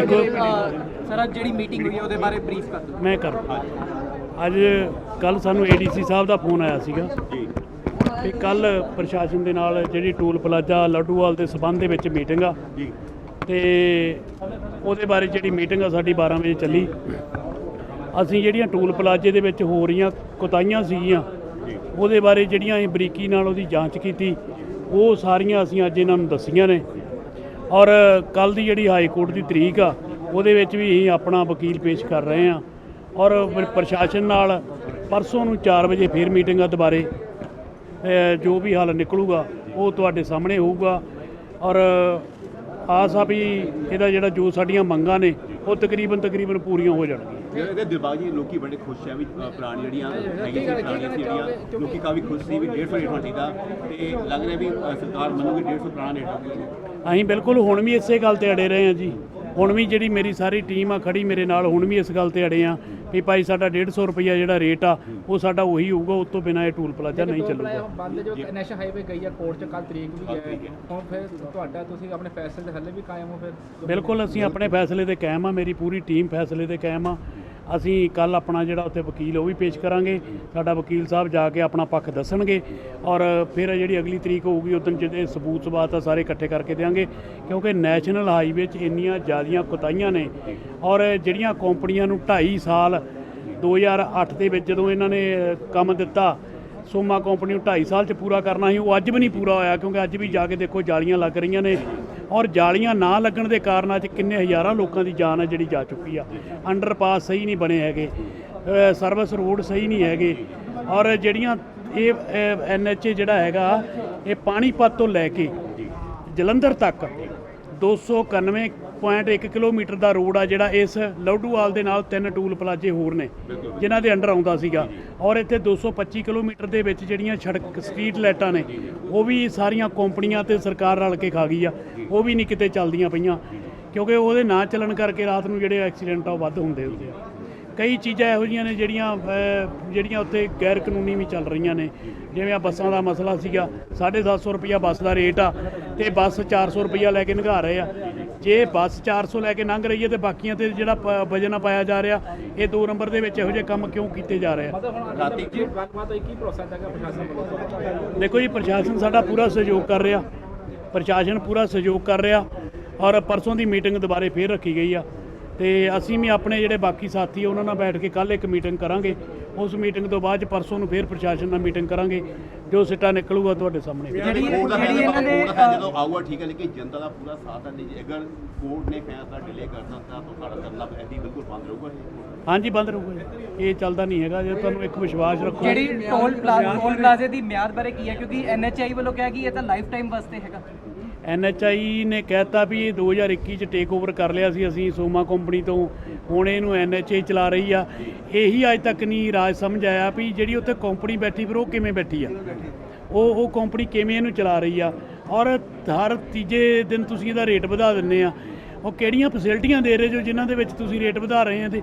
ਦੇਖੋ। ਸਰ ਅੱਜ ਜਿਹੜੀ ਮੀਟਿੰਗ ਹੋਈ ਹੈ ਉਹਦੇ ਬਾਰੇ ਬਰੀਫ ਕਰ ਦਿਓ। ਮੈਂ ਕਰ ਅੱਜ ਕੱਲ ਸਾਨੂੰ ਏਡੀਸੀ ਸਾਹਿਬ ਦਾ ਫੋਨ ਆਇਆ ਸੀਗਾ ਜੀ। ਕਿ ਕੱਲ ਪ੍ਰਸ਼ਾਸਨ ਦੇ ਨਾਲ ਜਿਹੜੀ ਟੂਲ ਪਲਾਜ਼ਾ ਲੱਡੂਵਾਲ ਦੇ ਸਬੰਧ ਦੇ ਵਿੱਚ ਮੀਟਿੰਗ ਆ। ਜੀ। ਤੇ ਉਹਦੇ ਬਾਰੇ ਜਿਹੜੀ ਮੀਟਿੰਗ ਆ ਸਾਡੀ 12 ਵਜੇ ਚੱਲੀ। ਅਸੀਂ ਜਿਹੜੀਆਂ ਟੂਲ ਪਲਾਜ਼ੇ ਦੇ ਵਿੱਚ ਹੋ ਰਹੀਆਂ ਕੁਤਾਈਆਂ ਸੀਗੀਆਂ ਉਹਦੇ ਬਾਰੇ ਜਿਹੜੀਆਂ ਅਸੀਂ ਬਰੀਕੀ ਨਾਲ ਉਹਦੀ ਜਾਂਚ ਕੀਤੀ ਉਹ ਸਾਰੀਆਂ ਅਸੀਂ ਅੱਜ ਇਹਨਾਂ ਨੂੰ ਦੱਸੀਆਂ ਨੇ। ਔਰ ਕੱਲ ਦੀ ਜਿਹੜੀ ਹਾਈ ਕੋਰਟ ਦੀ ਤਰੀਕ ਆ, ਉਹਦੇ ਵਿੱਚ ਵੀ ਅਸੀਂ ਆਪਣਾ ਵਕੀਲ ਪੇਸ਼ ਕਰ ਰਹੇ ਹਾਂ। ਔਰ ਪ੍ਰਸ਼ਾਸਨ ਨਾਲ ਪਰਸੋਂ ਨੂੰ 4 ਵਜੇ ਫੇਰ ਮੀਟਿੰਗ ਆ ਦੁਬਾਰੇ। ਜੋ ਵੀ ਹੱਲ ਨਿਕਲੂਗਾ, ਉਹ ਤੁਹਾਡੇ ਸਾਹਮਣੇ ਹੋਊਗਾ। ਔਰ ਆਸ ਆ ਵੀ ਇਹਦਾ ਜਿਹੜਾ ਜੋ ਸਾਡੀਆਂ ਮੰਗਾਂ ਨੇ ਉਹ ਤਕਰੀਬਨ ਤਕਰੀਬਨ ਪੂਰੀਆਂ ਹੋ ਜਾਣਗੀਆਂ। ਇਹਦੇ ਦਿਲਬਾਗ ਜੀ ਲੋਕੀ ਬੜੇ ਖੁਸ਼ ਹੈ ਵੀ ਪੁਰਾਣੀ ਜਿਹੜੀਆਂ ਹੈਗੀਆਂ ਸੀ ਪੁਰਾਣੀਆਂ ਸੀ ਜਿਹੜੀਆਂ ਲੋਕੀ ਕਾਫੀ ਖੁਸ਼ ਸੀ ਵੀ 150 ਰੇਟ ਚਾਹੀਦਾ। ਤੇ ਲੱਗ ਰਿਹਾ ਵੀ ਸਰਕਾਰ ਮੰਨੂਗੀ 150 ਪੁਰਾਣਾ ਰੇਟ ਅਸੀਂ ਬਿਲਕੁਲ ਹੁਣ ਵੀ ਇਸੇ ਗੱਲ ਤੇ ਅੜੇ ਰਹੇ ਹਾਂ ਜੀ। ਹੁਣ ਵੀ ਜਿਹੜੀ ਮੇਰੀ ਸਾਰੀ ਟੀਮ ਆ ਖੜੀ ਮੇਰੇ ਨਾਲ ਹੁਣ ਵੀ ਇਸ ਗੱਲ ਤੇ ਅੜੇ ਆ ਵੀ ਭਾਈ ਸਾਡਾ 150 ਰੁਪਈਆ ਜਿਹੜਾ ਰੇਟ ਆ ਉਹ ਸਾਡਾ ਉਹੀ ਹੋਊਗਾ ਉਸ ਤੋਂ ਬਿਨਾ ਇਹ ਟੂਲ ਪਲਾਜ਼ਾ ਨਹੀਂ ਚੱਲੂਗਾ। ਬੰਦ ਜੋ ਨੈਸ਼ਨਲ ਹਾਈਵੇ ਗਈ ਹੈ ਕੋਰਟ ਚ ਕੱਲ ਤਰੀਕ ਵੀ ਹੈ। ਹੁਣ ਫਿਰ ਤੁਹਾਡਾ ਤੁਸੀਂ ਆਪਣੇ ਫੈਸਲੇ ਦੇ ਹੱਲੇ ਵੀ ਕਾਇਮ ਹੋ ਫਿਰ? ਬਿਲਕੁਲ ਅਸੀਂ ਆਪਣੇ ਫੈਸਲੇ ਤੇ ਕਾਇਮ ਆ ਮੇਰੀ ਪੂਰੀ ਟੀਮ ਫੈਸਲੇ ਤੇ ਕਾਇਮ ਆ। ਅਸੀਂ ਕੱਲ ਆਪਣਾ ਜਿਹੜਾ ਉੱਥੇ ਵਕੀਲ, ਉਹ ਵੀ ਪੇਸ਼ ਕਰਾਂਗੇ। ਸਾਡਾ ਵਕੀਲ ਸਾਹਿਬ ਜਾ ਕੇ ਆਪਣਾ ਪੱਖ ਦੱਸਣਗੇ ਔਰ ਫਿਰ ਜਿਹੜੀ ਅਗਲੀ ਤਰੀਕ ਹੋਊਗੀ ਉਦੋਂ ਜਿਹਦੇ ਸਬੂਤ ਸਬਾਤ ਆ ਸਾਰੇ ਇਕੱਠੇ ਕਰਕੇ ਦੇਵਾਂਗੇ ਕਿਉਂਕਿ ਨੈਸ਼ਨਲ ਹਾਈਵੇ 'ਚ ਇੰਨੀਆਂ ਜ਼ਿਆਦੀਆਂ ਕੁਤਾਈਆਂ ਨੇ ਔਰ ਜਿਹੜੀਆਂ ਕੰਪਨੀਆਂ ਨੂੰ 2.5 ਸਾਲ 2008 ਦੇ ਵਿੱਚ ਜਦੋਂ ਇਹਨਾਂ ਨੇ ਕੰਮ ਦਿੱਤਾ, ਸੋਮਾ ਕੰਪਨੀ ਨੂੰ 2.5 ਸਾਲ ਚ ਪੂਰਾ ਕਰਨਾ ਸੀ, ਉਹ ਅੱਜ ਵੀ ਨਹੀਂ ਪੂਰਾ ਹੋਇਆ ਕਿਉਂਕਿ ਅੱਜ ਵੀ ਜਾ ਕੇ ਦੇਖੋ ਜਾਲੀਆਂ ਲੱਗ ਰਹੀਆਂ ਨੇ। ਔਰ ਜਾਲੀਆਂ ਨਾ ਲੱਗਣ ਦੇ ਕਾਰਨ ਅੱਜ ਕਿੰਨੇ ਹਜ਼ਾਰਾਂ ਲੋਕਾਂ ਦੀ ਜਾਨ ਹੈ ਜਿਹੜੀ ਜਾ ਚੁੱਕੀ ਆ। ਅੰਡਰਪਾਸ ਸਹੀ ਨਹੀਂ ਬਣੇ ਹੈਗੇ। ਸਰਵਿਸ ਰੋਡ ਸਹੀ ਨਹੀਂ ਹੈਗੇ। ਔਰ ਜਿਹੜੀਆਂ ਇਹ ਐਨਐਚਏ ਜਿਹੜਾ ਹੈਗਾ, ਇਹ ਪਾਣੀਪਤ ਤੋਂ ਲੈ ਕੇ ਜਲੰਧਰ ਤੱਕ 291.1 ਕਿਲੋਮੀਟਰ ਦਾ ਰੋਡ ਆ ਜਿਹੜਾ ਇਸ ਲੌਡੂਵਾਲ ਦੇ ਨਾਲ ਤਿੰਨ ਟੂਲ ਪਲਾਜ਼ੇ ਹੋਰ ਨੇ ਜਿਨ੍ਹਾਂ ਦੇ ਅੰਡਰ ਆਉਂਦਾ ਸੀਗਾ। ਔਰ ਇੱਥੇ 225 ਕਿਲੋਮੀਟਰ ਦੇ ਵਿੱਚ ਜਿਹੜੀਆਂ ਸੜਕ ਸਟਰੀਟ ਲਾਈਟਾਂ ਨੇ ਉਹ ਵੀ ਸਾਰੀਆਂ ਕੰਪਨੀਆਂ ਤੇ ਸਰਕਾਰ ਰਲ ਕੇ ਖਾ ਗਈ ਆ। ਉਹ ਵੀ ਨਹੀਂ ਕਿਤੇ ਚੱਲਦੀਆਂ ਪਈਆਂ ਕਿਉਂਕਿ ਉਹਦੇ ਨਾ ਚੱਲਣ ਕਰਕੇ ਰਾਤ ਨੂੰ ਜਿਹੜੇ ਐਕਸੀਡੈਂਟ ਆ ਉਹ ਵੱਧ ਹੁੰਦੇ ਹੁੰਦੇ ਆ। ਕਈ ਚੀਜ਼ਾਂ ਇਹੋ ਜਿਹੀਆਂ ਨੇ ਜਿਹੜੀਆਂ ਜਿਹੜੀਆਂ ਉੱਥੇ ਗੈਰ ਕਾਨੂੰਨੀ ਵੀ ਚੱਲ ਰਹੀਆਂ ਨੇ। ਜਿਵੇਂ ਆ ਬੱਸਾਂ ਦਾ ਮਸਲਾ ਸੀਗਾ 750 ਰੁਪਈਆ ਬੱਸ ਦਾ ਰੇਟ ਆ ਤੇ ਬੱਸ 400 ਰੁਪਈਆ ਲੈ ਕੇ ਲੰਘਾ ਰਹੇ ਆ। ਜੇ ਬੱਸ 400 ਲੈ ਕੇ ਲੰਘ ਰਹੀ ਹੈ ਤੇ ਬਾਕੀਆਂ ਤੇ ਜਿਹੜਾ ਵਜਨ ਪਾਇਆ ਜਾ ਰਿਹਾ ਇਹ ਦੋ ਨੰਬਰ ਦੇ ਵਿੱਚ ਇਹੋ ਜਿਹੇ ਕੰਮ ਕਿਉਂ ਕੀਤੇ ਜਾ ਰਹੇ ਆ? ਗੱਲਬਾਤ ਕੀ ਹੈਗਾ ਪ੍ਰਸ਼ਾਸਨ ਵੱਲੋਂ? ਦੇਖੋ ਜੀ ਪ੍ਰਸ਼ਾਸਨ ਸਾਡਾ ਪੂਰਾ ਸਹਿਯੋਗ ਕਰ ਰਿਹਾ। ਪ੍ਰਸ਼ਾਸਨ ਪੂਰਾ ਸਹਿਯੋਗ ਕਰ ਰਿਹਾ ਔਰ ਪਰਸੋਂ ਦੀ ਮੀਟਿੰਗ ਦੁਬਾਰੇ ਫੇਰ ਰੱਖੀ ਗਈ ਆ। ਤੇ ਅਸੀਂ ਵੀ ਆਪਣੇ ਜਿਹੜੇ ਬਾਕੀ ਸਾਥੀ ਆ ਉਹਨਾਂ ਨਾਲ ਬੈਠ ਕੇ ਕੱਲ ਇੱਕ ਮੀਟਿੰਗ ਕਰਾਂਗੇ। ਉਸ ਮੀਟਿੰਗ ਤੋਂ ਬਾਅਦ ਪਰਸੋਂ ਨੂੰ ਫੇਰ ਪ੍ਰਸ਼ਾਸਨ ਨਾਲ ਮੀਟਿੰਗ ਕਰਾਂਗੇ। ਜੋ ਸਿੱਟਾ ਨਿਕਲੂਗਾ ਤੁਹਾਡੇ ਸਾਹਮਣੇ ਜਿਹੜੀ ਜਿਹੜੀ ਇਹਨਾਂ ਨੇ ਜਦੋਂ ਆਊਗਾ ਠੀਕ ਹੈ ਲੇਕਿਨ ਜਨਤਾ ਦਾ ਪੂਰਾ ਸਾਥ ਹੈ ਅਗਰ ਕੋਰਟ ਨੇ ਫੈਸਲਾ ਡਿਲੇ ਕਰ ਦਿੱਤਾ ਤਾਂ ਤੁਹਾਡਾ ਕਰਨਾ ਐਦੀ ਬਿਲਕੁਲ ਬੰਦ ਰਹੂਗਾ ਇਹ। ਹਾਂਜੀ ਬੰਦ ਰਹੂਗਾ ਜੀ। ਇਹ ਚੱਲਦਾ ਨਹੀਂ ਹੈਗਾ ਜੇ ਤੁਹਾਨੂੰ ਇੱਕ ਵਿਸ਼ਵਾਸ ਰੱਖੋ ਜਿਹੜੀ ਟੋਲ ਪਲਾਜ਼ਾ ਟੋਲ ਪਲਾਜ਼ੇ ਦੀ ਮਿਆਦ ਬਾਰੇ ਕੀ ਹੈ ਕਿਉਂਕਿ ਐਨਐਚਆਈ ਵੱਲੋਂ ਕਿਹਾ ਕਿ ਇਹ ਤਾਂ ਲਾਈਫ ਟਾਈਮ ਵਾਸਤੇ ਹੈਗਾ ਐਨਐਚਆਈ ਨੇ ਕਹਿਤਾ ਵੀ ਇਹ 2021 ਚ ਟੇਕ ਓਵਰ ਕਰ ਲਿਆ ਸੀ ਅਸੀਂ ਸੋਮਾ ਕੰਪਨੀ ਤੋਂ। ਹੁਣ ਇਹਨੂੰ ਐਨਐਚਆਈ ਚਲਾ ਰਹੀ ਆ। ਇਹੀ ਅੱਜ ਤੱਕ ਨਹੀਂ ਰਾਜ ਸਮਝ ਆਇਆ ਵੀ ਜਿਹੜੀ ਉੱਥੇ ਕੰਪਨੀ ਬੈਠੀ ਫਿਰ ਉਹ ਕਿਵੇਂ ਬੈਠੀ ਆ? ਉਹ ਉਹ ਕੰਪਨੀ ਕਿਵੇਂ ਇਹਨੂੰ ਚਲਾ ਰਹੀ ਆ? ਔਰ ਹਰ ਤੀਜੇ ਦਿਨ ਤੁਸੀਂ ਇਹਦਾ ਰੇਟ ਵਧਾ ਦਿੰਨੇ ਆ। ਉਹ ਕਿਹੜੀਆਂ ਫੈਸਿਲਿਟੀਆਂ ਦੇ ਰਹੇ ਜੋ ਜਿਨ੍ਹਾਂ ਦੇ ਵਿੱਚ ਤੁਸੀਂ ਰੇਟ ਵਧਾ ਰਹੇ ਆ ਤੇ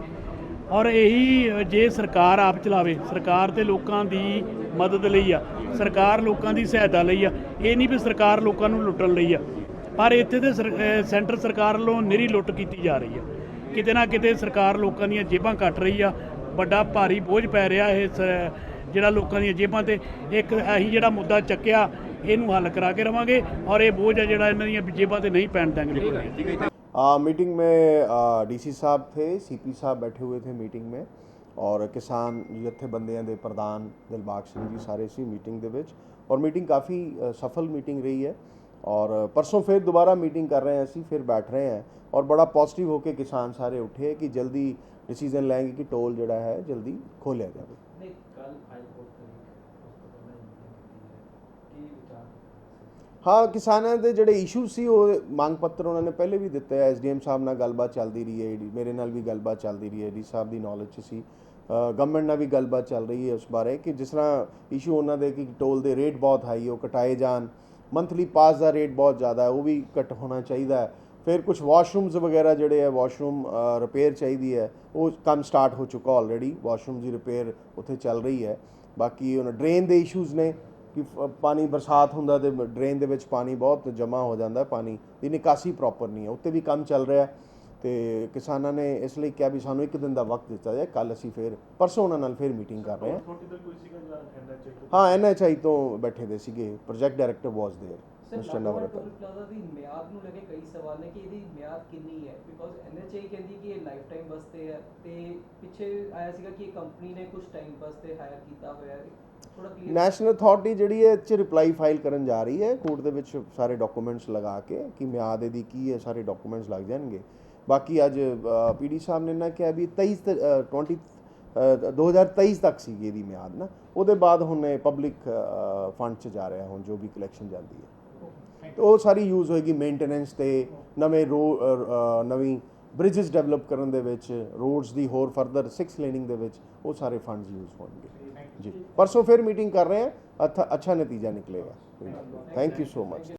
ਔਰ ਇਹੀ ਜੇ ਸਰਕਾਰ ਆਪ ਚਲਾਵੇ, ਸਰਕਾਰ ਤੇ ਲੋਕਾਂ ਦੀ ਮਦਦ ਲਈ ਆ, ਸਰਕਾਰ ਲੋਕਾਂ ਦੀ ਸਹਾਇਤਾ ਲਈ ਆ, ਇਹ ਨਹੀਂ ਵੀ ਸਰਕਾਰ ਲੋਕਾਂ ਨੂੰ ਲੁੱਟਣ ਲਈ ਆ, ਪਰ ਇੱਥੇ ਤੇ ਸਰ- ਸੈਂਟਰ ਸਰਕਾਰ ਵੱਲੋਂ ਨਿਰੀ ਲੁੱਟ ਕੀਤੀ ਜਾ ਰਹੀ ਆ। ਕਿਤੇ ਨਾ ਕਿਤੇ ਸਰਕਾਰ ਲੋਕਾਂ ਦੀਆਂ ਜੇਬਾਂ ਕੱਟ ਰਹੀ ਆ, ਵੱਡਾ ਭਾਰੀ ਬੋਝ ਪੈ ਰਿਹਾ ਇਹ ਸ- ਜਿਹੜਾ ਲੋਕਾਂ ਦੀਆਂ ਜੇਬਾਂ ਤੇ ਇੱਕ ਅਸੀਂ ਜਿਹੜਾ ਮੁੱਦਾ ਚੱਕਿਆ, ਇਹਨੂੰ ਹੱਲ ਕਰਾ ਕੇ ਰਵਾਂਗੇ ਔਰ ਇਹ ਬੋਝ ਆ ਜਿਹੜਾ ਇਹਨਾਂ ਦੀਆਂ ਜੇਬਾਂ ਤੇ ਨਹੀਂ ਪੈਣ ਦੇਣਗੇ। आ, मीटिंग में डीसी साहब थे सीपी साहब बैठे हुए थे मीटिंग में ਔਰ ਕਿਸਾਨ ਜਥੇਬੰਦੀਆਂ ਦੇ ਪ੍ਰਧਾਨ ਦਿਲਬਾਗ ਸਿੰਘ ਜੀ ਸਾਰੇ ਸੀ ਮੀਟਿੰਗ ਦੇ ਵਿੱਚ ਔਰ ਮੀਟਿੰਗ ਕਾਫੀ ਅ, ਸਫਲ ਮੀਟਿੰਗ ਰਹੀ ਹੈ ਔਰ ਪਰਸੋਂ ਫਿਰ ਦੁਬਾਰਾ ਮੀਟਿੰਗ ਕਰ ਰਹੇ ਹਾਂ ਅਸੀਂ ਫਿਰ ਬੈਠ ਰਹੇ ਹਾਂ ਔਰ ਬੜਾ ਪੋਜ਼ਿਟਿਵ ਹੋ ਕੇ ਕਿਸਾਨ ਸਾਰੇ ਉੱਠੇ ਕਿ ਜਲਦੀ ਡਿਸੀਜਨ ਲੈਣਗੇ ਕਿ ਟੋਲ ਜਿਹੜਾ ਹੈ ਜਲਦੀ ਖੋਲਿਆ ਜਾਵੇ ਹਾਂ, ਕਿਸਾਨਾਂ ਦੇ ਜਿਹੜੇ ਇਸ਼ੂ ਸੀ, ਉਹ ਮੰਗ ਪੱਤਰ ਉਹਨਾਂ ਨੇ ਪਹਿਲੇ ਵੀ ਦਿੱਤੇ ਐ ਐਸਡੀਐਮ ਸਾਹਿਬ ਨਾਲ ਗੱਲਬਾਤ ਚੱਲਦੀ ਰਹੀ ਹੈ ਡੀ ਮੇਰੇ ਨਾਲ ਵੀ ਗੱਲਬਾਤ ਚੱਲਦੀ ਰਹੀ ਹੈ ਡੀ ਸਾਹਿਬ ਦੀ ਨੌਲੇਜ 'ਚ ਸੀ। ਗਵਰਨਮੈਂਟ ਨਾਲ ਵੀ ਗੱਲਬਾਤ ਚੱਲ ਰਹੀ ਹੈ ਉਸ ਬਾਰੇ ਕਿ ਜਿਸ ਤਰ੍ਹਾਂ ਇਸ਼ੂ ਉਹਨਾਂ ਦੇ ਕਿ ਟੋਲ ਦੇ ਰੇਟ ਬਹੁਤ ਹਾਈ ਉਹ ਘਟਾਏ ਜਾਣ। ਮੰਥਲੀ ਪਾਸ ਦਾ ਰੇਟ ਬਹੁਤ ਜ਼ਿਆਦਾ ਹੈ, ਉਹ ਵੀ ਘੱਟ ਹੋਣਾ ਚਾਹੀਦਾ ਹੈ। ਫਿਰ ਕੁਝ ਵਾਸ਼ਰੂਮਸ ਵਗੈਰਾ ਜਿਹੜੇ ਹੈ ਵਾਸ਼ਰੂਮ ਰਿਪੇਅਰ ਚਾਹੀਦੀ ਹੈ, ਉਹ ਕੰਮ ਸਟਾਰਟ ਹੋ ਚੁੱਕਾ ਆਲਰੇਡੀ ਵਾਸ਼ਰੂਮ ਦੀ ਰਿਪੇਅਰ ਉੱਥੇ ਚੱਲ ਰਹੀ ਹੈ। ਬਾਕੀ ਉਹਨਾਂ ਡਰੇਨ ਦੇ ਇਸ਼ੂਜ਼ ਨੇ ਕਿ ਪਾਣੀ ਬਰਸਾਤ ਹੁੰਦਾ ਤੇ ਡਰੇਨ ਦੇ ਵਿੱਚ ਪਾਣੀ ਬਹੁਤ ਜਮ੍ਹਾਂ ਹੋ ਜਾਂਦਾ ਹੈ ਪਾਣੀ ਦੀ ਨਿਕਾਸੀ ਪ੍ਰੋਪਰ ਨਹੀਂ ਹੈ। ਉੱਤੇ ਵੀ ਕੰਮ ਚੱਲ ਰਿਹਾ ਤੇ ਕਿਸਾਨਾਂ ਨੇ ਇਸ ਲਈ ਕਿਹਾ ਵੀ ਸਾਨੂੰ ਇੱਕ ਦਿਨ ਦਾ ਵਕਤ ਦਿੱਤਾ ਜਾਏ ਕੱਲ ਅਸੀਂ ਫਿਰ ਪਰਸੋਂ ਉਹਨਾਂ ਨਾਲ ਫਿਰ ਮੀਟਿੰਗ ਕਰ ਰਹੇ ਹਾਂ। ਹਾਂ ਐਨਐਚਆਈ ਤੋਂ ਬੈਠੇ ਦੇ ਸੀਗੇ project director was there mister Navratan plaza ਦੀ ਮਿਆਦ ਨੂੰ ਲੈ ਕੇ ਕਈ ਸਵਾਲ ਨੇ ਕਿ ਇਹਦੀ ਮਿਆਦ ਕਿੰਨੀ ਹੈ? ਬਿਕੋਜ਼ ਐਨਐਚਆਈ ਕਹਿੰਦੀ ਕਿ ਇਹ ਲਾਈਫ ਟਾਈਮ ਵਾਸਤੇ ਹੈ ਤੇ ਪਿੱਛੇ ਆਇਆ ਸੀਗਾ ਕਿ ਇਹ ਕੰਪਨੀ ਨੇ ਕੁਝ ਟਾਈਮ ਵਾਸਤੇ ਹਾਇਰ ਕੀਤਾ ਹੋਇਆ ਹੈ। ਨੈਸ਼ਨਲ ਅਥਾਰਟੀ ਜਿਹੜੀ ਹੈ ਇਹ 'ਚ ਰਿਪਲਾਈ ਫਾਈਲ ਕਰਨ ਜਾ ਰਹੀ ਹੈ। ਕੋਰਟ ਦੇ ਵਿੱਚ ਸਾਰੇ ਡਾਕੂਮੈਂਟਸ ਲਗਾ ਕੇ ਕਿ ਮਿਆਦ ਇਹਦੀ ਕੀ ਹੈ ਸਾਰੇ ਡਾਕੂਮੈਂਟਸ ਲੱਗ ਜਾਣਗੇ। ਬਾਕੀ ਅੱਜ ਪੀਡੀ ਸਾਹਿਬ ਨੇ ਨਾ ਕਿਹਾ ਵੀ 23 ਤ- ਅ, 20 ਅ, 2023 ਤੱਕ ਸੀ ਇਹਦੀ ਮਿਆਦ ਨਾ। ਉਹਦੇ ਬਾਅਦ ਹੁਣ ਇਹ ਪਬਲਿਕ ਫੰਡ 'ਚ ਜਾ ਰਿਹਾ ਹੁਣ ਜੋ ਵੀ ਕਲੈਕਸ਼ਨ ਜਾਂਦੀ ਹੈ। ਤੇ ਉਹ ਸਾਰੀ ਯੂਜ਼ ਹੋਏਗੀ ਮੇਨਟੇਨੈਂਸ ਤੇ ਨਵੇਂ ਰੋ ਨਵੀਂ ਬ੍ਰਿਜਸ ਡਿਵੈਲਪ ਕਰਨ ਦੇ ਵਿੱਚ ਰੋਡਸ ਦੀ ਹੋਰ ਫਰਦਰ 6 ਲੇਨਿੰਗ ਦੇ ਵਿੱਚ ਉਹ ਸਾਰੇ ਫੰਡਸ ਯੂਜ਼ ਹੋਣਗੇ। ਜੀ। ਪਰਸੋਂ ਫਿਰ ਮੀਟਿੰਗ ਕਰ ਰਹੇ ਹਾਂ। ਅੱਛਾ ਅੱਛਾ ਨਤੀਜਾ ਨਿਕਲੇਗਾ। Thank you so much